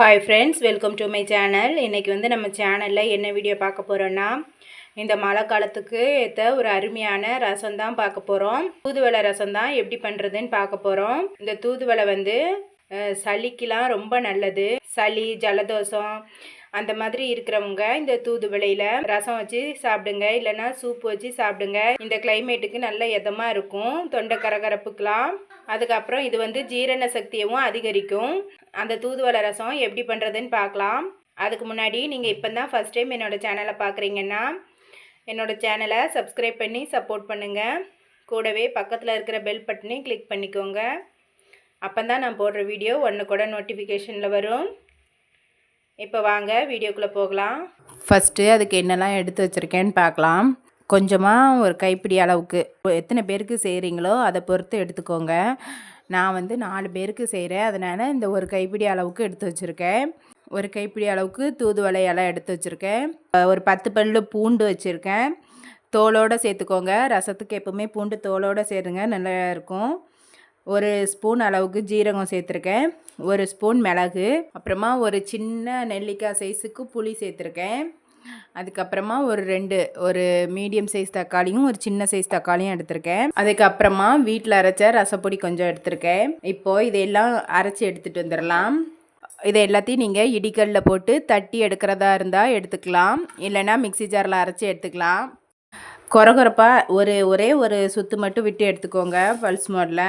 Hi friends welcome to my channel இன்றைக்கி வந்து நம்ம சேனலில் என்ன வீடியோ பார்க்க போகிறோன்னா இந்த மழை காலத்துக்கு ஏற்ற ஒரு அருமையான ரசம் தான் பார்க்க போகிறோம் தூதுவளை ரசம் தான் எப்படி பண்ணுறதுன்னு பார்க்க போகிறோம் இந்த தூதுவளை வந்து சளிக்கெலாம் ரொம்ப நல்லது. சளி ஜலதோஷம் அந்த மாதிரி இருக்கிறவங்க இந்த தூதுவளையில் ரசம் வச்சு சாப்பிடுங்க. இல்லைன்னா சூப் வச்சு சாப்பிடுங்க. இந்த கிளைமேட்டுக்கு நல்ல இதமாக இருக்கும். தொண்டை கரகரப்புக்கெலாம் அதுக்கப்புறம் இது வந்து ஜீரண சக்தியவும் அதிகரிக்கும். அந்த தூதுவளை ரசம் எப்படி பண்ணுறதுன்னு பார்க்கலாம். அதுக்கு முன்னாடி நீங்கள் இப்போ தான் ஃபஸ்ட் டைம் என்னோடய சேனலை பார்க்குறீங்கன்னா என்னோடய சேனலை சப்ஸ்கிரைப் பண்ணி சப்போர்ட் பண்ணுங்கள் கூடவே பக்கத்தில் இருக்கிற பெல் பட்டனையும் கிளிக் பண்ணிக்கோங்க. அப்போ தான் நான் போடுற வீடியோ ஒன்று கூட நோட்டிஃபிகேஷனில் வரும். இப்போ வாங்க வீடியோக்குள்ளே போகலாம். ஃபஸ்ட்டு அதுக்கு என்னெல்லாம் எடுத்து வச்சுருக்கேன்னு பார்க்கலாம். கொஞ்சமாக ஒரு கைப்பிடி அளவுக்கு. எத்தனை பேருக்கு செய்கிறீங்களோ அதை பொறுத்து எடுத்துக்கோங்க. நான் வந்து நாலு பேருக்கு செய்கிறேன் அதனால் இந்த ஒரு கைப்பிடி அளவுக்கு எடுத்து வச்சுருக்கேன். ஒரு கைப்பிடி அளவுக்கு தூதுவளை இலை எடுத்து வச்சுருக்கேன். ஒரு பத்து பல்லு பூண்டு வச்சுருக்கேன். தோலோடு சேர்த்துக்கோங்க. ரசத்துக்கு எப்போவுமே பூண்டு தோலோடு சேருங்க. நல்லா இருக்கும். ஒரு ஸ்பூன் அளவுக்கு ஜீரகம் சேர்த்துருக்கேன். ஒரு ஸ்பூன் மிளகு. அப்புறமா ஒரு சின்ன நெல்லிக்காய் சைஸுக்கு புளி சேர்த்துருக்கேன். அதுக்கப்புறமா ஒரு ரெண்டு ஒரு மீடியம் சைஸ் தக்காளியும் ஒரு சின்ன சைஸ் தக்காளியும் எடுத்திருக்கேன். அதுக்கப்புறமா வீட்டில் அரைச்ச ரசப்பொடி கொஞ்சம் எடுத்திருக்கேன். இப்போது இதையெல்லாம் அரைச்சி எடுத்துகிட்டு வந்துடலாம் இதை எல்லாத்தையும் நீங்கள் இடிக்கல்ல போட்டு தட்டி எடுக்கிறதா இருந்தால் எடுத்துக்கலாம். இல்லைன்னா மிக்ஸி ஜாரில் அரைச்சி எடுத்துக்கலாம். குறகுறப்பாக ஒரு ஒரே ஒரு சுத்து மட்டும் விட்டு எடுத்துக்கோங்க பல்ஸ் மோடில்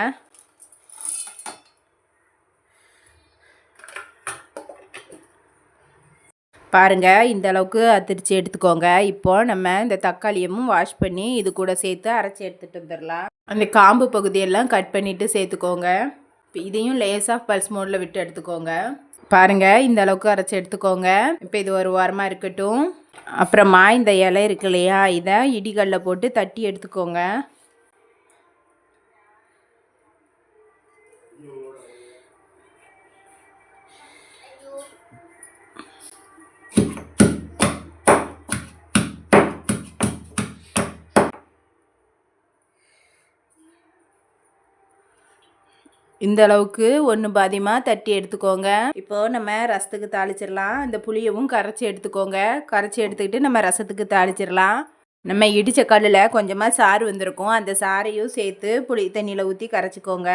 பாருங்கள் இந்த அளவுக்கு அதிர்ச்சி எடுத்துக்கோங்க. இப்போ நம்ம இந்த தக்காளியமும் வாஷ் பண்ணி இது கூட சேர்த்து அரைச்சி எடுத்துகிட்டு வந்துடலாம் அந்த காம்பு பகுதியெல்லாம் கட் பண்ணிவிட்டு சேர்த்துக்கோங்க. இப்போ இதையும் லேஸாக பல்ஸ் மோடில் விட்டு எடுத்துக்கோங்க. பாருங்கள் இந்த அளவுக்கு அரைச்சி எடுத்துக்கோங்க. இப்போ இது ஒரு வாரமாக இருக்கட்டும். அப்புறமா இந்த இலை இருக்கு இல்லையா இதை இடிகல்ல போட்டு தட்டி எடுத்துக்கோங்க. இந்த அளவுக்கு ஒன்று பாதியமாக தட்டி எடுத்துக்கோங்க. இப்போ நம்ம ரசத்துக்கு தாளிச்சிடலாம். இந்த புளியவும் கரைச்சி எடுத்துக்கோங்க. கரைச்சி எடுத்துக்கிட்டு நம்ம ரசத்துக்கு தாளிச்சிடலாம். நம்ம இடித்த கல்லில் கொஞ்சமாக சாறு வந்திருக்கும். அந்த சாறையும் சேர்த்து புளி தண்ணியில் ஊற்றி கரைச்சிக்கோங்க.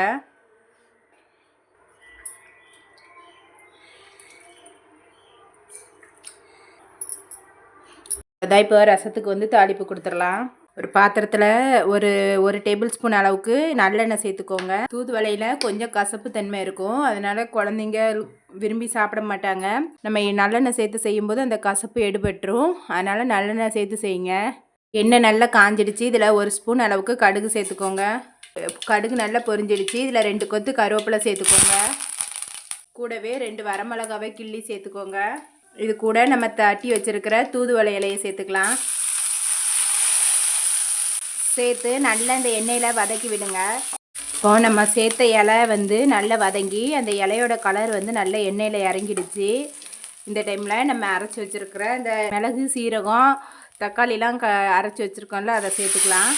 அதான் இப்போ ரசத்துக்கு வந்து தாளிப்பு கொடுத்துடலாம். ஒரு பாத்திரத்தில் ஒரு ஒரு டேபிள் ஸ்பூன் அளவுக்கு நல்லெண்ணெய் சேர்த்துக்கோங்க. தூதுவளையில் கொஞ்சம் கசப்பு தன்மை இருக்கும். அதனால் குழந்தைங்க விரும்பி சாப்பிட மாட்டாங்க. நம்ம நல்லெண்ணெய் சேர்த்து செய்யும்போது அந்த கசப்பு எடுபட்டுரும். அதனால் நல்லெண்ணெய் சேர்த்து செய்யுங்க. எண்ணெய் நல்லா காஞ்சிடுச்சு. இதில் ஒரு ஸ்பூன் அளவுக்கு கடுகு சேர்த்துக்கோங்க. கடுகு நல்லா பொரிஞ்சிடுச்சு. இதில் ரெண்டு கொத்து கருவேப்பிலை சேர்த்துக்கோங்க. கூடவே ரெண்டு வரமிளகாவை கிள்ளி சேர்த்துக்கோங்க. இது கூட நம்ம தட்டி வச்சுருக்கிற தூதுவளை இலையை சேர்த்துக்கலாம். சேர்த்து நல்லா இந்த எண்ணெயில் வதக்கி விடுங்க. இப்போ நம்ம சேர்த்த இலை வந்து நல்லா வதங்கி அந்த இலையோட கலர் வந்து நல்ல எண்ணெயில் இறங்கிடுச்சு. இந்த டைமில் நம்ம அரைச்சி வச்சுருக்கிற இந்த மிளகு சீரகம் தக்காளிலாம் க அரைச்சி வச்சுருக்கோம்ல அதை சேர்த்துக்கலாம்.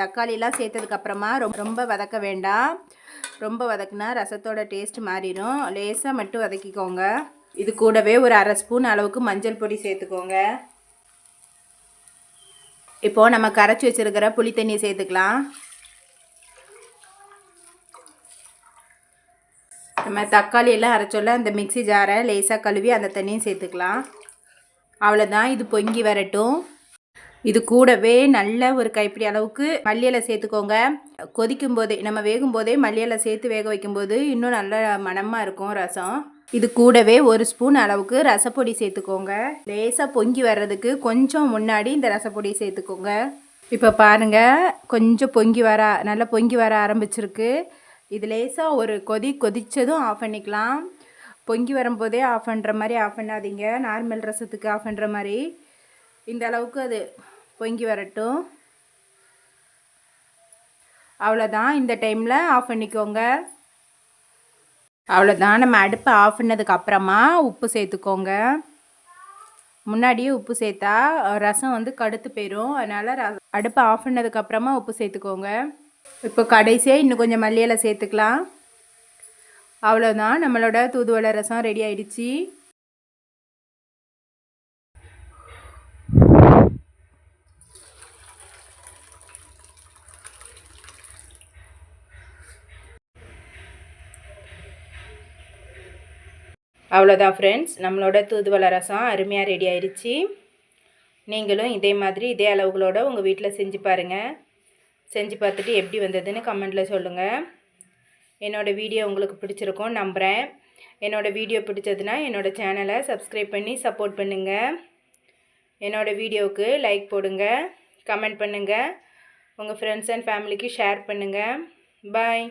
தக்காளிலாம் சேர்த்ததுக்கப்புறமா ரொம்ப ரொம்ப வதக்க வேண்டாம். ரொம்ப வதக்குனா ரசத்தோட டேஸ்ட் மாறிடும். லேசாக மட்டும் வதக்கிக்கோங்க. இது கூடவே ஒரு அரை ஸ்பூன் அளவுக்கு மஞ்சள் பொடி சேர்த்துக்கோங்க. இப்போது நம்ம கரைச்சி வச்சுருக்கிற புளி தண்ணியை சேர்த்துக்கலாம். நம்ம தக்காளி எல்லாம் அரைச்சோல்ல அந்த மிக்ஸி ஜாரை லேசாக கழுவி அந்த தண்ணியும் சேர்த்துக்கலாம். அவ்வளோதான் இது பொங்கி வரட்டும். இது கூடவே நல்ல ஒரு கைப்பிடி அளவுக்கு மல்லியலை சேர்த்துக்கோங்க. கொதிக்கும் போதே நம்ம வேகும் போதே மல்லியலை சேர்த்து வேக வைக்கும்போது இன்னும் நல்ல மணமாக இருக்கும் ரசம். இது கூடவே ஒரு ஸ்பூன் அளவுக்கு ரசப்பொடி சேர்த்துக்கோங்க. லேசாக பொங்கி வர்றதுக்கு கொஞ்சம் முன்னாடி இந்த ரசப்பொடி சேர்த்துக்கோங்க. இப்போ பாருங்கள் கொஞ்சம் பொங்கி வர நல்லா பொங்கி வர ஆரம்பிச்சிருக்கு. இது லேசாக ஒரு கொதி கொதித்ததும் ஆஃப் பண்ணிக்கலாம். பொங்கி வரும்போதே ஆஃப் பண்ணுற மாதிரி ஆஃப் பண்ணாதீங்க. நார்மல் ரசத்துக்கு ஆஃப் பண்ணுற மாதிரி. இந்த அளவுக்கு அது பொங்கி வரட்டும். அவ்வளோதான் இந்த டைமில் ஆஃப் பண்ணிக்கோங்க. அவ்வளோதான் நம்ம அடுப்பை ஆஃப் பண்ணதுக்கு அப்புறமா உப்பு சேர்த்துக்கோங்க. முன்னாடியே உப்பு சேர்த்தா ரசம் வந்து கடுத்து போயிடும் அதனால் ர அடுப்பை ஆஃப் பண்ணதுக்கு அப்புறமா உப்பு சேர்த்துக்கோங்க. இப்போ கடைசியாக இன்னும் கொஞ்சம் மல்லியலை சேர்த்துக்கலாம். அவ்வளோதான் நம்மளோட தூதுவளை ரசம் ரெடி ஆயிடுச்சு. அவ்வளோதான் ஃப்ரெண்ட்ஸ் நம்மளோட தூதுவளை ரசம் அருமையாக ரெடி ஆயிடுச்சு நீங்களும் இதே மாதிரி இதே அளவுகளோட உங்கள் வீட்டில் செஞ்சு பாருங்கள் செஞ்சு பார்த்துட்டு எப்படி வந்ததுன்னு கமெண்ட்டில் சொல்லுங்கள் என்னோடய வீடியோ உங்களுக்கு பிடிச்சிருக்கும் நம்புகிறேன் என்னோடய வீடியோ பிடிச்சதுன்னா என்னோடய சேனலை சப்ஸ்கிரைப் பண்ணி சப்போர்ட் பண்ணுங்கள் என்னோடய வீடியோவுக்கு லைக் போடுங்க. கமெண்ட் பண்ணுங்கள் உங்கள் ஃப்ரெண்ட்ஸ் அண்ட் ஃபேமிலிக்கு ஷேர் பண்ணுங்கள் பாய்